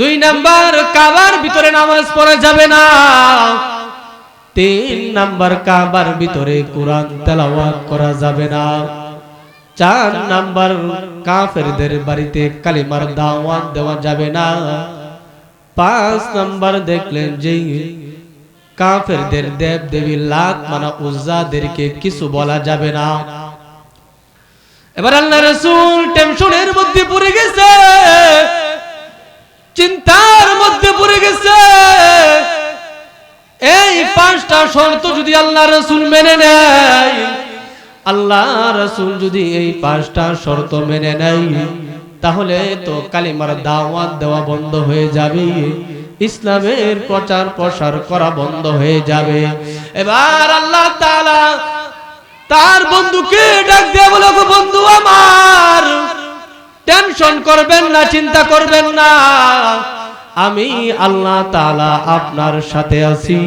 দুই নাম্বার কাবার ভিতরে নামাজ পড়া যাবে না। তিন নাম্বার কাবার ভিতরে কোরআন তেলাওয়াত করা যাবে না। চার নাম্বার কাফেরদের বাড়িতে কালিমার দাওয়াত দেওয়া যাবে না। পাঁচ নাম্বার দেখলেন যে কাফেরদের দেব দেবী লাত মানা উজ্জাদেরকে কিছু বলা যাবে না। এবার আল্লাহ রসুল টেনশনের মধ্যে পড়ে গেছে। চিন্তার মধ্যে পড়ে গেছে। এই পাঁচটা শর্ত যদি আল্লাহ রসুল মেনে নেয়, আল্লাহ রসুল যদি এই পাঁচটা শর্ত মেনে নেয়, তাহলে তো কালিমার দাওয়াত দেওয়া বন্ধ হয়ে যাবে, ইসলামের প্রচার প্রসার করা বন্ধ হয়ে যাবে। এবার আল্লাহ তার বন্ধুকে ডাক দিয়ে বলো "গো বন্ধু আমার টেনশন করবেন না, চিন্তা করবেন না। আমি আল্লাহ তাআলা আপনার সাথে আছি।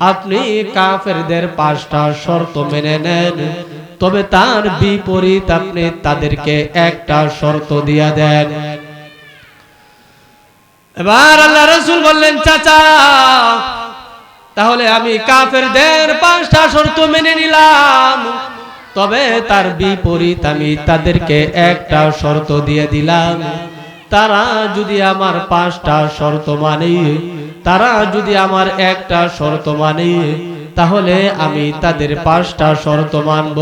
আপনি কাফেরদের পাঁচটা শর্ত মেনে নেন। তবে তার বিপরীত আপনি তাদেরকে একটা শর্ত দিয়া দেন। এবার আল্লাহ রসুল বললেন, চাচা, তাহলে আমি কাফেরদের পাঁচটা শর্ত মেনে নিলাম। তবে তার বিপরীত আমি তাদেরকে একটা শর্ত দিয়ে দিলাম। তারা যদি আমার পাঁচটা শর্ত মানে তারা যদি আমার একটা শর্ত মানে তাহলে আমি তাদের পাঁচটা শর্ত মানব।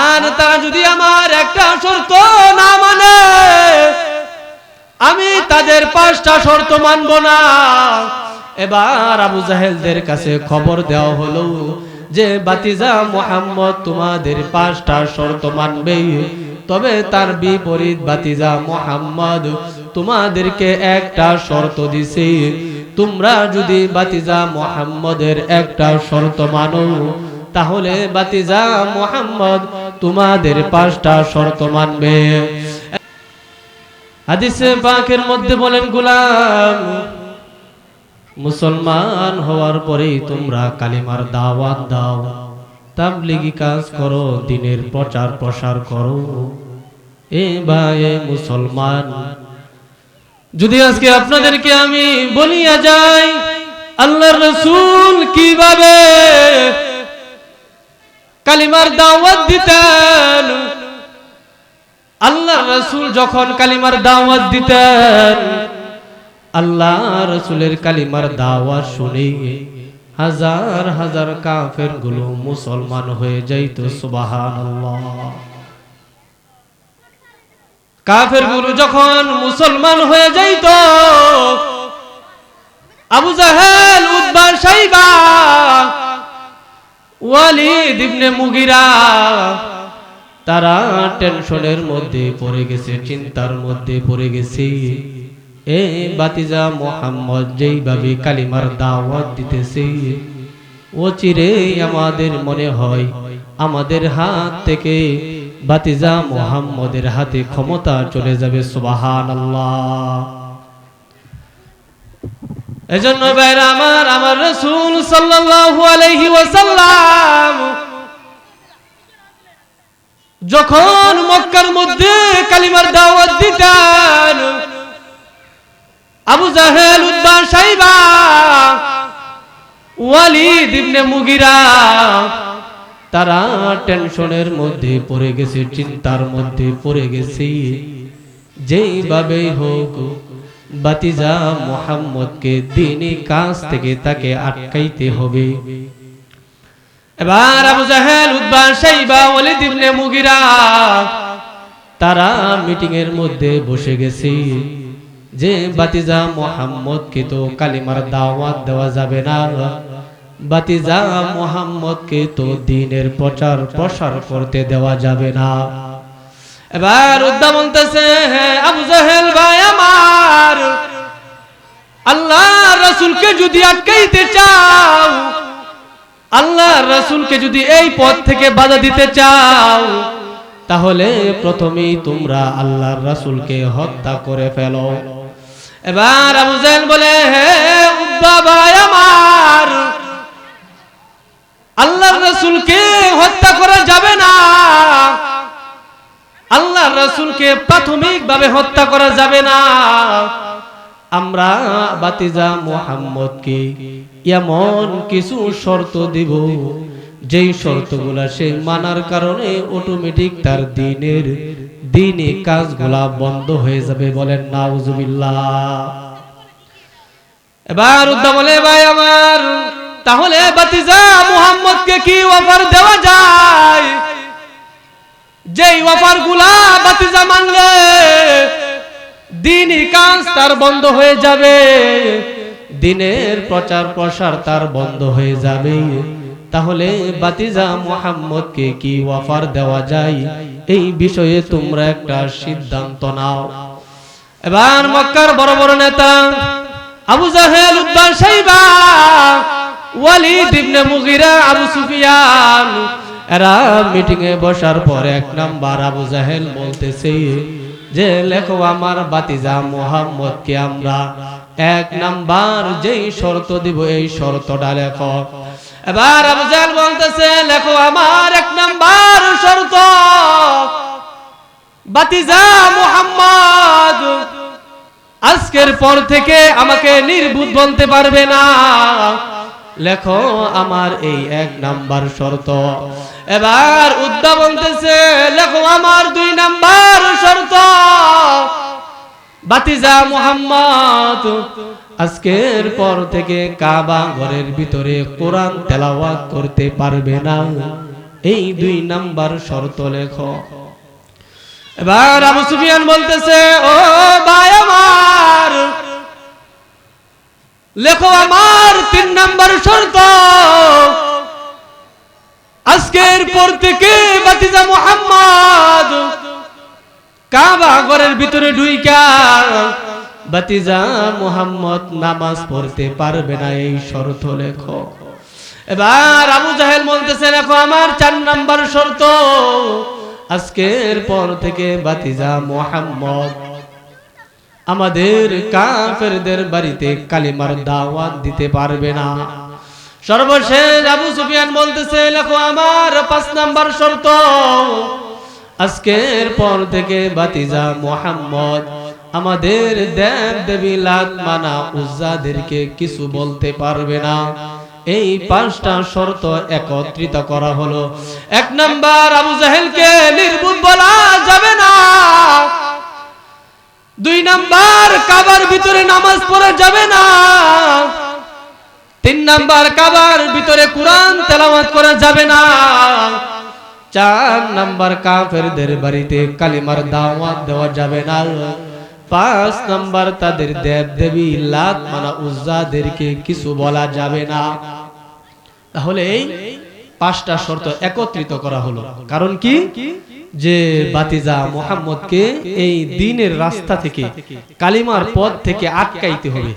আর তারা যদি আমার একটা শর্ত না মানে আমি তাদের পাঁচটা শর্ত মানব না। এবার আবু জাহেলদের কাছে খবর দেওয়া হলো যে বাতিজা মোহাম্মদ তোমাদের পাঁচটা শর্ত মানবে। তবে তার বিপরীত বাতিজা মোহাম্মদ তোমাদেরকে একটা শর্ত দিছে। তোমরা যদি বাতিজা মোহাম্মদের একটা শর্ত মানো, তাহলে বাতিজা মোহাম্মদ তোমাদের পাঁচটা শর্ত মানবে। হাদিসে পাকের মধ্যে বলেন, গুলাম মুসলমান হওয়ার পরেই তোমরা কালিমার দাওয়াত দাও। তাবলিগি কাজ করো, দিনের প্রচার প্রসার করো। এ ভাই মুসলমান, যদি আজকে আপনাদেরকে আমি বলিয়া যাই, আল্লাহর রসুল কীভাবে কালিমার দাওয়াত দিতেন? আল্লাহর রসুল যখন কালিমার দাওয়াত দিতেন আল্লাহ রসুলের কালিমার দাওয়া শুনে হাজার হাজার কাফেরগুলো মুসলমান হয়ে যাইত সুবাহান কাফেরগুলো যখন মুসলমান হয়ে যাইত, আবু জাহেল উদ্বা সাইবা ওয়ালিদ ইবনে মুগিরা, তারা টেনশনের মধ্যে পড়ে গেছে, চিন্তার মধ্যে পড়ে গেছে। এ বাতিজা মোহাম্মদ, যেইভাবে কালিমার দাওয়াত দিতেছে, ও চিরে আমাদের মনে হয় আমাদের হাত থেকে বাতিজা মোহাম্মদের হাতে ক্ষমতা চলে যাবে সুবাহান এজন্য ভাইরা আমার আমার রসুল সাল্লাল্লাহু আলাইহি ওয়াসাল্লাম যখন মক্কার মধ্যে কালিমার দাওয়াত দিতেন আবু জাহেল উদ্বা সাইবা, ওয়ালিদ ইবনে মুগিরা, তারা টেনশনের মধ্যে পড়ে গেছে, চিন্তার মধ্যে পড়ে গেছে। যেইভাবে হোক, বাতিজা মোহাম্মদকে দিনী কাজ থেকে তাকে আটকাইতে হবে। এবার আবু জাহেল উদ্বা সাইবা, ওয়ালিদ ইবনে মুগিরা, তারা মিটিং এর মধ্যে বসে গেছে। যে বাতিজা মোহাম্মদকে তো কালিমার দাওয়াত দেওয়া যাবে না। বাতিজা মোহাম্মদকে তো দিনের প্রচার প্রসার করতে দেওয়া যাবে না। এবার উদ্দা বলতেছে আবু জাহেল ভাই আমার, আল্লাহ রসুলকে যদি আটকাইতে চাও, আল্লাহ রসুলকে যদি এই পথ থেকে বাধা দিতে চাও, তাহলে প্রথমেই তোমরা আল্লাহর রাসূলকে হত্যা করে ফেলো। এবার আবু জাহেল বলে, হে উব্বা ভাই আমার, আল্লাহর রাসূলকে হত্যা করা যাবে না। আল্লাহর রাসূলকে প্রাথমিকভাবে হত্যা করা যাবে না। আমরা বাতিজা মোহাম্মদকে এমন কিছু শর্ত দিব, যেই শর্তগুলা সে মানার কারণে অটোমেটিক তার দিনের দিনে কাজগুলা বন্ধ হয়ে যাবে বলেন নাউজুবিল্লাহ। এবার উদ্দা বলে, ভাই আমার, তাহলে বাতিজা মুহাম্মদকে কি অফার দেওয়া যায়? যেই অফারগুলা বাতিজা মানলে, দিনই কাজ তার বন্ধ হয়ে যাবে, দিনের প্রচার প্রসার তার বন্ধ হয়ে যাবে। তাহলে বাতিজা মুহাম্মদকে কি অফার দেওয়া যায়? এই বিষয়ে তোমরা একটা সিদ্ধান্ত নাও। এবার মক্কার বড় বড় নেতা আবু জাহেল উদ্দান সাইবা, ওয়ালিদ ইবনে মুগিরা, আবু সুফিয়ান, এরা মিটিং এ বসার পর এক নাম্বার আবু জাহেল বলতেছে যে, লেখো আমার বাতিজা মোহাম্মদ কে আমরা এক নাম্বার যেই শর্ত দিব, এই শর্তটা লেখো। এবার আবু জাহেল বলতেছে, লেখো আমার এক নাম্বার শর্ত। বাতিজা মোহাম্মদ, আজকের পর থেকে আমাকে নির্বুধ বলতে পারবে না। লেখো আমার এই এক নাম্বার শর্ত। এবার উদ্দা বলতেছে, লেখো আমার দুই নাম্বার শর্ত। বাতিজা মুহাম্মদ আজকের পর থেকে কাবা ঘরের ভিতরে কোরআন তেলাওয়াত করতে পারবে না। এই দুই নাম্বার শর্ত লেখো। এবার আবু সুফিয়ান বলতেছে, ও ভাই আমার, লেখো আমার তিন নাম্বার শর্ত। আজকের পর থেকে বাতিজা মুহাম্মদ কাবা ঘরের ভিতরে ঢুইকা বাতিজা মুহাম্মদ নামাজ পড়তে পারবে না, এই শর্ত লেখো। এবার আবু জাহেল বলতেছে লেখো আমার চার নাম্বার শর্ত। আজকের পর থেকে বাতিজা মোহাম্মদ আমাদের কাফেরদের বাড়িতে কালিমার দাওয়াত দিতে পারবে না। সর্বশেষ আবু সুফিয়ান বলতেছে লেখো আমার পাঁচ নাম্বার শর্ত। আজকের পর থেকে বাতিজা মোহাম্মদ আমাদের দেব দেবী লাত মানা উজ্জাদেরকে কিছু বলতে পারবে না। এই পাঁচটা শর্ত একত্রিত করা হলো। এক নাম্বার, আবু জাহেলকে নির্বুধ বলা যাবে না। দুই নাম্বার, কাবার ভিতরে নামাজ পড়া যাবে না। তিন নাম্বার, কাবার ভিতরে কোরআন তেলাওয়াত করা যাবে না। চার নাম্বার, কাফেরদের বাড়িতে কালিমার দাওয়াত দেওয়া যাবে না। পাঁচ নাম্বার তাদের দেব দেবী লাত মানা উজ্জাদেরকে কিছু বলা যাবে না। তাহলে এই পাঁচটা শর্ত একত্রিত করা হলো। কারণ কি? যে বাতিজা মোহাম্মদকে এই দিনের রাস্তা থেকে, কালিমার পথ থেকে আটকাইতে হবে।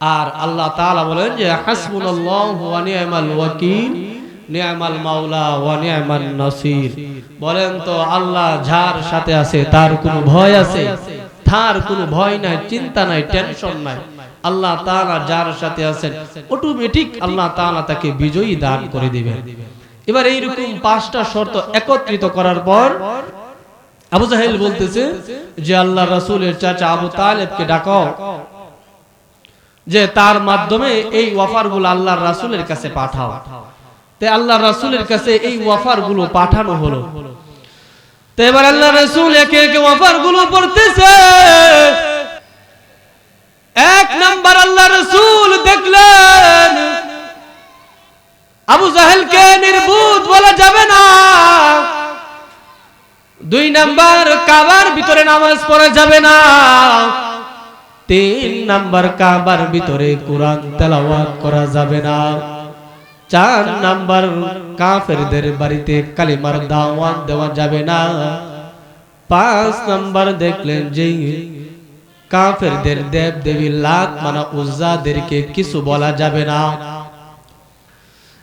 আর আল্লাহ তাআলা বলেন যে, হাসবুনাল্লাহু ওয়া ওয়াকিল মাওলা ওয়া নাসির। বলেন তো, আল্লাহ যার সাথে আছে, তার কোনো ভয় আছে? তার কোনো ভয় নাই, চিন্তা নাই টেনশন নাই। আল্লাহ তাআলা যার সাথে আছেন অটোমেটিক আল্লাহ তাআলা তাকে বিজয়ী দান করে দিবেন। এবার এইরকম পাঁচটা শর্ত একত্রিত করার পর আবু জাহেল বলতেছে যে, আল্লাহ রাসূলের চাচা আবু তালেবকে ডাকাও, যে তার মাধ্যমে এই ওয়াফারগুলো আল্লাহর রাসূলের কাছে পাঠাও। তে আল্লাহ রাসূলের কাছে এই ওয়াফারগুলো পাঠানো হলো। তো এবার আল্লাহ রাসূল একে একে ওয়াফারগুলো পড়তেছে। এক নাম্বার আল্লাহ রাসূল দেখলেন, আবু জাহেলকে নির্বুধ বলা যাবে না। দুই নাম্বার কাবার ভিতরে নামাজ পড়া যাবে না। তিন নাম্বার কাবার ভিতরে কোরআন তেলাওয়াত করা যাবে না। চার নাম্বার কাফেরদের বাড়িতে কালিমার দাওয়াত দেওয়া যাবে না। পাঁচ নাম্বার দেখলেন যে কাফেরদের দেব দেবী লাত মানা উজ্জাদেরকে কিছু বলা যাবে না।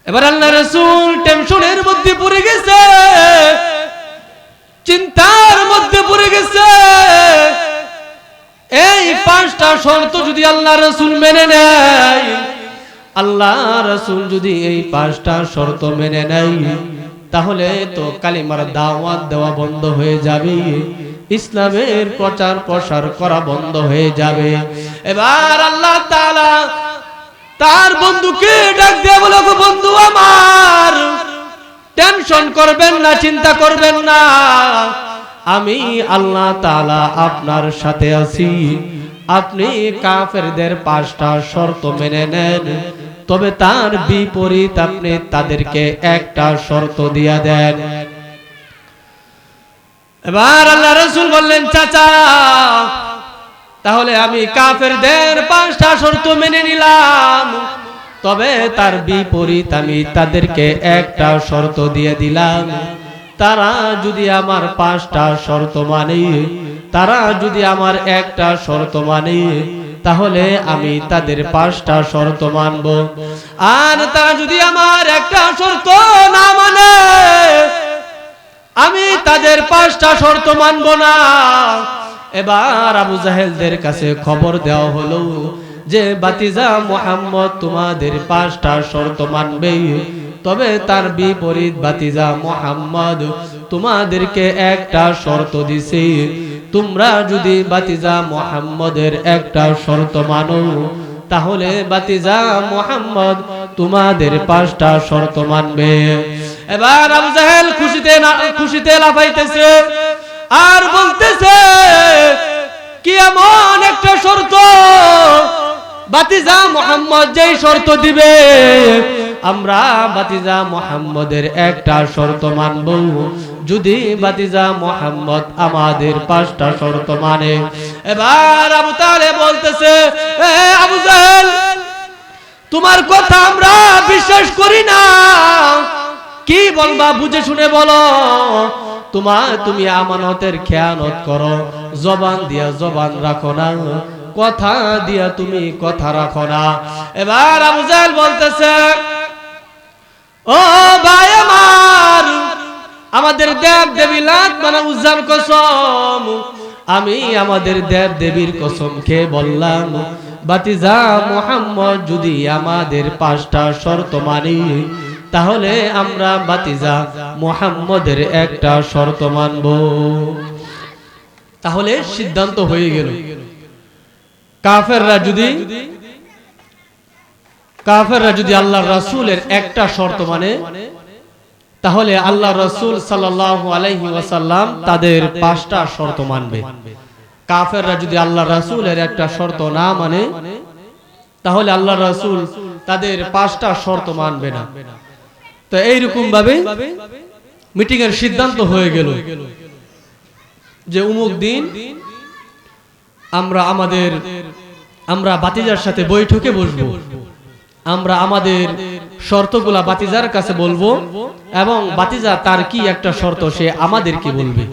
এবার আল্লাহ রসুল টেনশনের মধ্যে পড়ে গেছে, চিন্তার মধ্যে পড়ে গেছে। এই পাঁচটা শর্ত যদি আল্লাহ রসুল মেনে নেয় আল্লাহ রসুল যদি এই পাঁচটা শর্ত মেনে নেয়, তাহলে তো কালিমার দাওয়াত দেওয়া বন্ধ হয়ে যাবে, ইসলামের প্রচার প্রসার করা বন্ধ হয়ে যাবে। এবার আল্লাহ তাআলা তার বন্ধুকে ডাক দিয়ে বলো "গো বন্ধু আমার, টেনশন করবেন না, চিন্তা করবেন না। আমি আল্লাহ তাআলা আপনার সাথে আছি। আপনি কাফেরদের পাঁচটা শর্ত মেনে নেন। তবে তার বিপরীত আপনি তাদেরকে একটা শর্ত দিয়া দেন। এবার আল্লাহ রসুল বললেন, চাচা, তাহলে আমি কাফেরদের পাঁচটা শর্ত মেনে নিলাম। তবে তার বিপরীত আমি তাদেরকে একটা শর্ত দিয়ে দিলাম। তারা যদি আমার পাঁচটা শর্ত মানে তারা যদি আমার একটা শর্ত মানে তাহলে আমি তাদের পাঁচটা শর্ত মানব। আর তারা যদি আমার একটা শর্ত না মানে আমি তাদের পাঁচটা শর্ত মানব না। এবার আবু জাহেলদের কাছে খবর দেওয়া হলো যে, বাতিজা মোহাম্মদ তোমাদের পাঁচটা শর্ত মানবে। তবে তার বিপরীত বাতিজা মোহাম্মদ তোমাদেরকে একটা শর্ত দিছে তোমরা যদি বাতিজা মোহাম্মদের একটা শর্ত মানো, তাহলে বাতিজা মোহাম্মদ তোমাদের পাঁচটা শর্ত মানবে। এবার আবু খুশিতে খুশিতে লাফাইতেছে আর বলতেছে, কি এমন একটা শর্ত? বাতিজা মোহাম্মদ যেই শর্ত দিবে আমরা বাতিজা মোহাম্মদের একটা শর্ত মানব। যদি বাতিজা মোহাম্মদ আমাদের পাঁচটা শর্ত মানে। এবার আবু তালে বলতেছে তোমার কথা আমরা বিশ্বাস করি না। কি বলবা বুঝে শুনে বলো। তোমার তুমি আমানতের খেয়ানত করো। জবান দিয়া জবান রাখো না। কথা দিয়া তুমি কথা রাখো না। এবার আবু বলতেছে ও ভাই আমার, আমাদের দেব দেবী লাত মানে উজ্জার কসম। আমি আমাদের দেব দেবীর কসম খেয়ে বললাম বাতিজা মোহাম্মদ, যদি আমাদের পাঁচটা শর্ত মানি, তাহলে আমরা বাতিজা মোহাম্মদের একটা শর্ত মানব। তাহলে সিদ্ধান্ত হয়ে গেল। কাফেররা যদি কাফেররা যদি আল্লাহ রাসূলের একটা শর্ত মানে তাহলে আল্লাহ রসুল সাল্লাল্লাহু আলাইহি ওয়াসাল্লাম তাদের পাঁচটা শর্ত মানবে। কাফেররা যদি আল্লাহ রাসূলের একটা শর্ত না মানে তাহলে আল্লাহ রাসূল তাদের পাঁচটা শর্ত মানবে না। তো এইরকম ভাবে মিটিং এর সিদ্ধান্ত হয়ে গেল যে উমুক দিন আমরা আমাদের, আমরা বাতিজার সাথে বৈঠকে বসবো। আমরা আমাদের শর্তগুলা বাতিজার কাছে বলব এবং বাতিজা তার কি একটা শর্ত সে আমাদেরকে বলবে।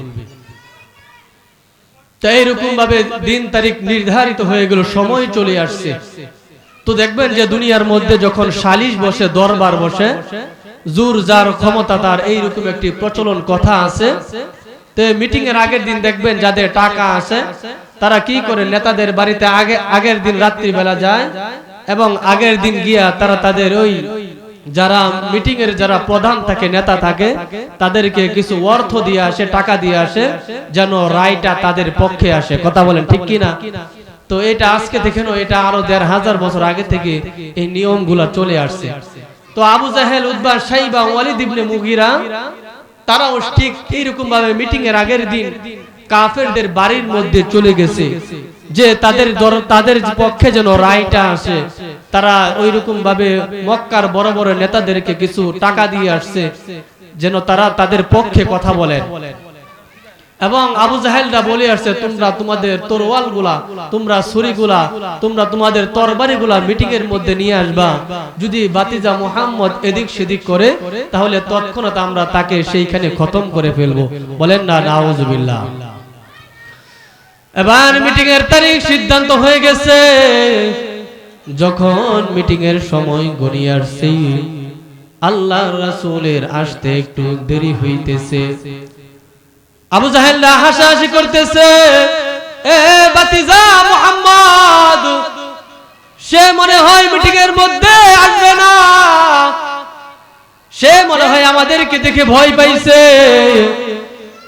তো এইরকম ভাবে দিন তারিখ নির্ধারিত হয়ে গেল, সময় চলে আসছে। তো দেখবেন যে দুনিয়ার মধ্যে যখন সালিশ বসে, দরবার বসে, জোর যার ক্ষমতা তার এইরকম একটি প্রচলন কথা আছে। তো মিটিং এর আগের দিন দেখবেন যাদের টাকা আছে, তারা কি করে, নেতাদের বাড়িতে আগে আগের দিন রাত্রি বেলা যায় এবং আগের দিন গিয়া তারা তাদের ওই যারা মিটিং এর যারা প্রধান থাকে, নেতা থাকে, তাদেরকে কিছু অর্থ দিয়ে আসে, টাকা দিয়ে আসে, যেন রায়টা তাদের পক্ষে আসে। কথা বলেন ঠিক কি না তো এটা আজকে দেখেন এটা আরও দেড় হাজার বছর আগে থেকে এই নিয়মগুলা চলে আসছে। তো আবু জাহেল উদ্বা সাইবা, ওয়ালিদ ইবনে মুগিরা, তারাও ঠিক এইরকম ভাবে মিটিং এর আগের দিন কাফেরদের বাড়ির মধ্যে চলে গেছে। যে তাদের তাদের পক্ষে যেন রায়টা আসে। তারা ওই রকম ভাবে মক্কার বড় বড় নেতাদেরকে কিছু টাকা দিয়ে আসছে যেন তারা তাদের পক্ষে কথা বলেন। এবং আবু জাহেলরা বলে আসছে তোমরা তোমাদের তরোয়ালগুলা তোমরা ছুরি গুলা তোমরা তোমাদের তরবারি গুলা মিটিং এর মধ্যে নিয়ে আসবা। যদি বাতিজা মোহাম্মদ এদিক সেদিক করে তাহলে তৎক্ষণাৎ আমরা তাকে সেইখানে খতম করে ফেলব। বলেন না নাউজুবিল্লাহ। এবার মিটিং এর তারিখ সিদ্ধান্ত হয়ে গেছে। যখন মিটিং এর সময় গড়িয়ে আসছে আল্লাহ রাসূলের আসতে একটু দেরি হইতেছে। আবু জাহেল্লা হাসাহাসি করতেছে, এ বাতিজা সে মনে হয় মিটিং এর মধ্যে আসবে না। সে মনে হয় আমাদেরকে দেখে ভয় পাইছে।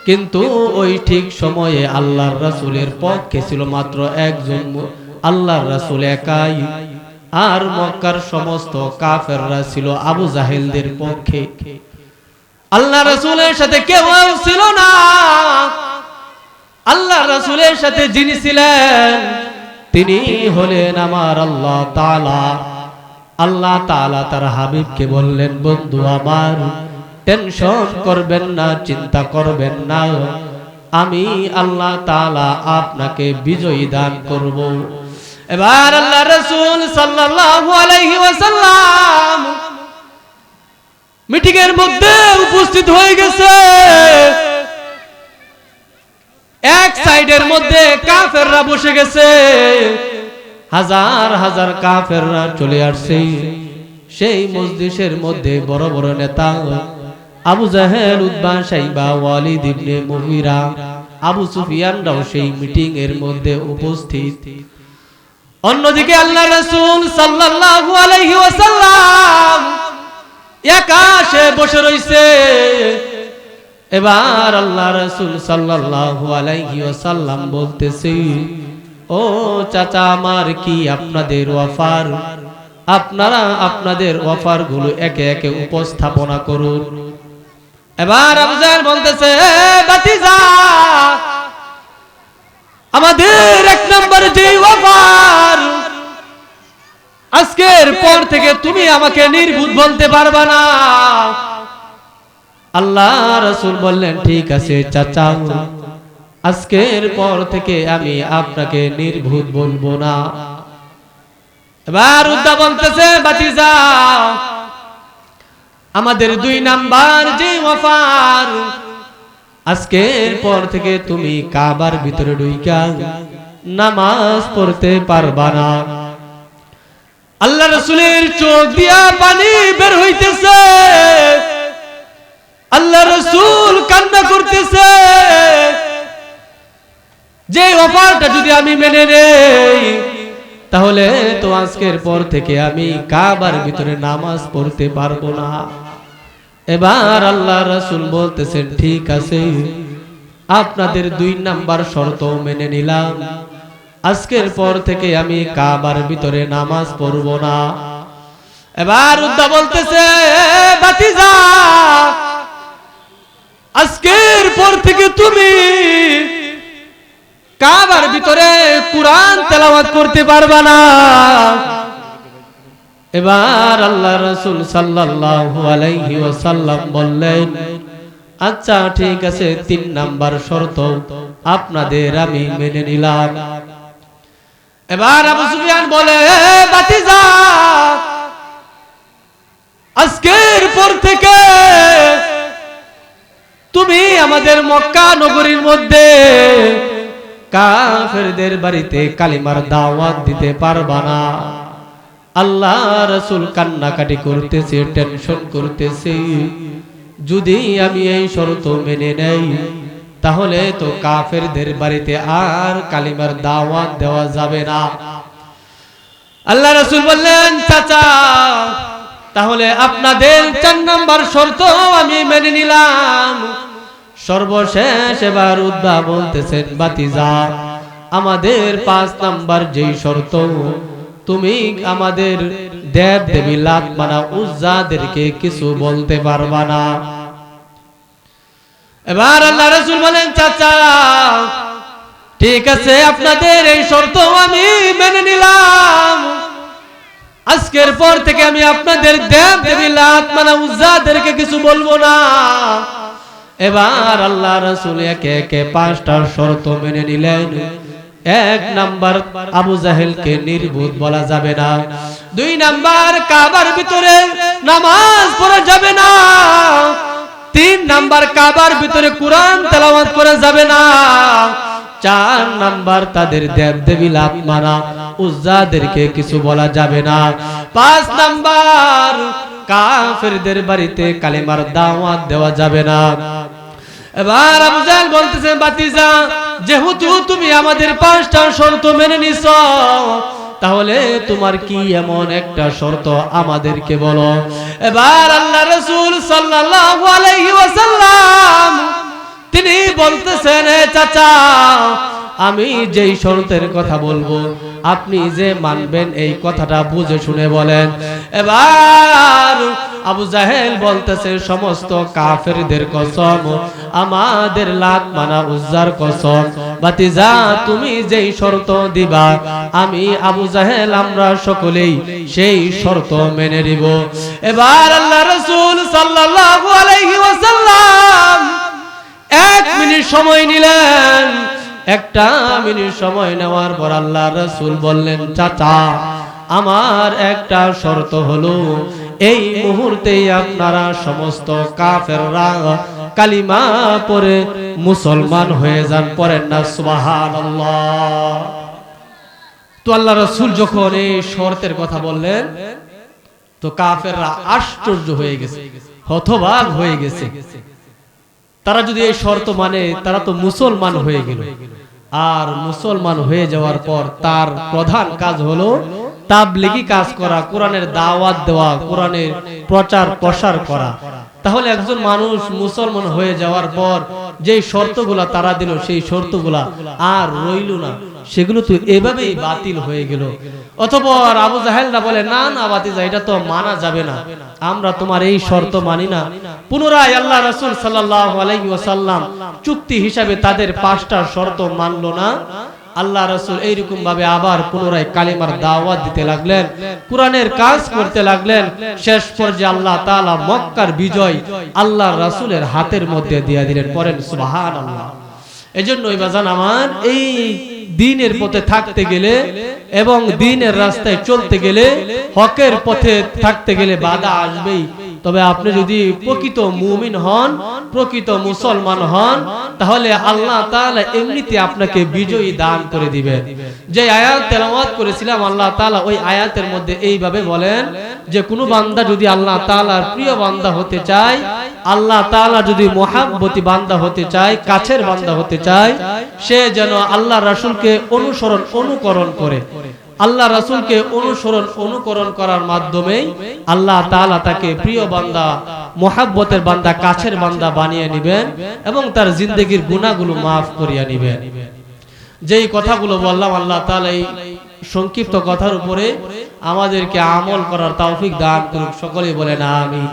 কিন্তু ওই ঠিক সময়ে আল্লাহর রাসূলের পক্ষে ছিল মাত্র একজন আল্লাহর রাসূল একাই। আর মক্কার সমস্ত কাফেররা ছিল আবু জাহেলদের পক্ষে। আল্লাহ রাসূলের সাথে কেউ ছিল না। আল্লাহ রাসূলের সাথে যিনি ছিলেন তিনি হলেন আমার আল্লাহ তালা আল্লাহ তাআলা তার হাবিবকে বললেন বন্ধু আমার টেনশন করবেন না, চিন্তা করবেন না। আমি আল্লাহ তাআলা আপনাকে বিজয়ী দান করব। এবার আল্লাহ রাসূল সাল্লাল্লাহু মিটিং এর মধ্যে উপস্থিত হয়ে গেছে। এক সাইডের মধ্যে কাফেররা বসে গেছে। হাজার হাজার কাফেররা চলে আসছে। সেই মসজিদের মধ্যে বড় বড় নেতা আবু জাহেল উদ্বা সাইবা, ওয়ালিদ ইবনে মুগিরা, আবু সুফিয়ানরাও সেই মিটিং এর মধ্যে উপস্থিত। অন্যদিকে আল্লাহ রাসূল সাল্লাল্লাহু আলাইহি ওয়াসাল্লাম একাশে বসে রইছে। এবার আল্লাহ রাসূল সাল্লাল্লাহু আলাইহি ওয়াসাল্লাম বলতেছে, ও চাচা, আমার কি আপনাদের অফার? আপনারা আপনাদের অফারগুলো একে একে উপস্থাপনা করুন। এবার আবজার বলতেছে আমাদের এক নম্বর যে অফার, আজকের পর থেকে তুমি আমাকে নির্ভুত বলতে পারবা না। আল্লাহ রসুল বললেন, ঠিক আছে চাচা, আজকের পর থেকে আমি আপনাকে নির্ভুত বলব না। এবার উদ্দা বলতেছে, বাতিজা আমাদের দুই নাম্বার যে অফার আজকের পর থেকে তুমি কাবার ভিতরে ঢুইকা, নামাজ পড়তে পারবা না। আল্লাহ রসুলের চোখ দিয়া পানি বের হইতেছে। আল্লাহ রসুল কান্না করতেছে। যে অফারটা যদি আমি মেনে নেই, তাহলে তো আজকের পর থেকে আমি কাবার ভিতরে নামাজ পড়তে পারব না। এবার আল্লাহ রসুল বলতেছেন, ঠিক আছে, আপনাদের দুই নাম্বার শর্ত মেনে নিলাম। আজকের পর থেকে আমি কাবার ভিতরে নামাজ পড়ব না। এবার উদ্দা বলতেছে আজকের পর থেকে তুমি কাবার ভিতরে কোরআন তেলাওয়াত করতে পারবা না। এবার আল্লাহ রসুল সাল্লাল্লাহু আলাইহি ওয়াসাল্লাম বললেন আচ্ছা ঠিক আছে, তিন নাম্বার শর্ত আপনাদের আমি মেনে নিলাম। এবার আবু সুফিয়ান বলে আজকের পর থেকে তুমি আমাদের মক্কা নগরীর মধ্যে কাফেরদের বাড়িতে কালিমার দাওয়াত দিতে পারবা না। আল্লাহ রসুল কান্নাকাটি করতেছে, টেনশন করতেছে। যদি আমি এই শর্ত মেনে নেই, তাহলে তো কাফেরদের বাড়িতে আর কালিমার দাওয়াত দেওয়া যাবে না। আল্লাহ রসুল বললেন, চাচা, তাহলে আপনাদের চার নাম্বার শর্ত আমি মেনে নিলাম। সর্বশেষ এবার উদ্ভা বলতেছেন, বাতিজা, আমাদের পাঁচ নাম্বার যেই শর্ত তুমি আমাদের দেব দেবী লাত মানা উজ্জাদেরকে কিছু বলতে পারবা না। এবার আল্লাহ রসুল বলেন, চাচা, ঠিক আছে, আপনাদের এই শর্ত আমি মেনে নিলাম। আজকের পর থেকে আমি আপনাদের দেব দেবী লাত মানা উজ্জাদেরকে কিছু বলব না। এবার আল্লাহ রসুল একে একে পাঁচটা শর্ত মেনে নিলেন। এক নাম্বার আবু জাহেলকে নির্ভূত বলা যাবে না। দুই নাম্বার কাবার ভিতরে নামাজ পড়া যাবে না। তিন নাম্বার কাবার ভিতরে কোরআন তেলাওয়াত করা যাবে না। চার নাম্বার তাদের দেব দেবী লাভ মানা, উজ্জাদেরকে কিছু বলা যাবে না। পাঁচ নাম্বার কাফেরদের বাড়িতে কালিমার দাওয়াত দেওয়া যাবে না। এবার আবু বলতেছেন বলতেছে, বাতিজা, যেহেতু তুমি আমাদের পাঁচটা শর্ত মেনে নিছ, তাহলে তোমার কি এমন একটা শর্ত আমাদেরকে বলো? এবার আল্লাহ রসুল সাল্লাল্লাহু আলাইহি ওয়াসাল্লাম, তিনি বলতেছেন, "এ চাচা আমি যেই শর্তের কথা বলব, আপনি যে মানবেন এই কথাটা বুঝে শুনে বলেন। এবার আবু জাহেল বলতেছে, সমস্ত কাফেরদের কসম, আমাদের লাত মানা উজ্জার কসম। বাতিজা তুমি যেই শর্ত দিবা, আমি আবু জাহেল, আমরা সকলেই সেই শর্ত মেনে নিব। এবার আল্লাহ রাসূল সাল্লাল্লাহু আলাইহি ওয়াসাল্লাম এক মিনিট সময় নিলেন। একটা মিনিট সময় নেওয়ার পর আল্লাহ রসুল বললেন, চাচা, আমার একটা শর্ত হলো, এই মুহূর্তে আপনারা সমস্ত কাফেররা কালিমা পরে মুসলমান হয়ে যান। পরেন না, সুবহানাল্লাহ। তো আল্লাহ রসুল যখন এই শর্তের কথা বললেন, তো কাফেররা আশ্চর্য হয়ে গেছে, হতবাক হয়ে গেছে। তারা যদি এই শর্ত মানে তারা তো মুসলমান হয়ে গেল। আর মুসলমান হয়ে যাওয়ার পর তার প্রধান কাজ হলো তাবলিগি কাজ করা, কোরআনের দাওয়াত দেওয়া, কোরআনের প্রচার প্রসার করা। তাহলে একজন মানুষ মুসলমান হয়ে যাওয়ার পর যে শর্তগুলা তারা দিল, সেই শর্তগুলা আর রইল না। সেগুলো তো এভাবেই বাতিল হয়ে গেল। অথবা আবু জাহেলরা বলে, না না বাতিজা এটা তো মানা যাবে না। আমরা তোমার এই শর্ত মানি না। পুনরায় আল্লাহ রাসূল সাল্লাল্লাহু আলাইহি ওয়াসাল্লাম চুক্তি হিসাবে তাদের পাঁচটা শর্ত মানলো না। আল্লাহ রাসূল এইরকম ভাবে আবার পুনরায় কালিমার দাওয়াত দিতে লাগলেন, কোরআনের কাজ করতে লাগলেন। শেষ পর্যায়ে আল্লাহ তাআলা মক্কার বিজয় আল্লাহ রাসূলের হাতের মধ্যে দিয়ে দিলেন, পড়েন সুবহানাল্লাহ। এজন্যই বাজান আমার, এই দিনের পথে থাকতে গেলে এবং দিনের রাস্তায় চলতে গেলে হকের পথে থাকতে গেলে বাধা আসবেই। তবে আপনি যদি প্রকৃত মুমিন হন প্রকৃত মুসলমান হন তাহলে আল্লাহ তাআলা এমনিতে আপনাকে বিজয়ী দান করে দিবেন। যে আয়াত তেলাওয়াত করেছিলাম আল্লাহ তাআলা ওই আয়াতের মধ্যে এইভাবে বলেন যে কোনো বান্দা যদি আল্লাহ তাআলার প্রিয় বান্দা হতে চায় আল্লাহ তাআলা যদি মহাব্বতী বান্দা হতে চায় কাছের বান্দা হতে চায় সে যেন আল্লাহ রাসূলকে অনুসরণ অনুকরণ করে। আল্লাহ রাসূলকে অনুসরণ, অনুকরণ করার মাধ্যমে আল্লাহ তাআলা তাকে প্রিয় বান্দা, মহাব্বতের বান্দা, কাছের বান্দা বানিয়ে নেবেন এবং তার জিন্দগির গুনাহগুলো মাফ করিয়া নিবেন। যেই কথাগুলো বললাম, আল্লাহ তাআলা এই সংক্ষিপ্ত কথার উপরে আমাদেরকে আমল করার তৌফিক দান করুক, সকলেই বলেন আমিন।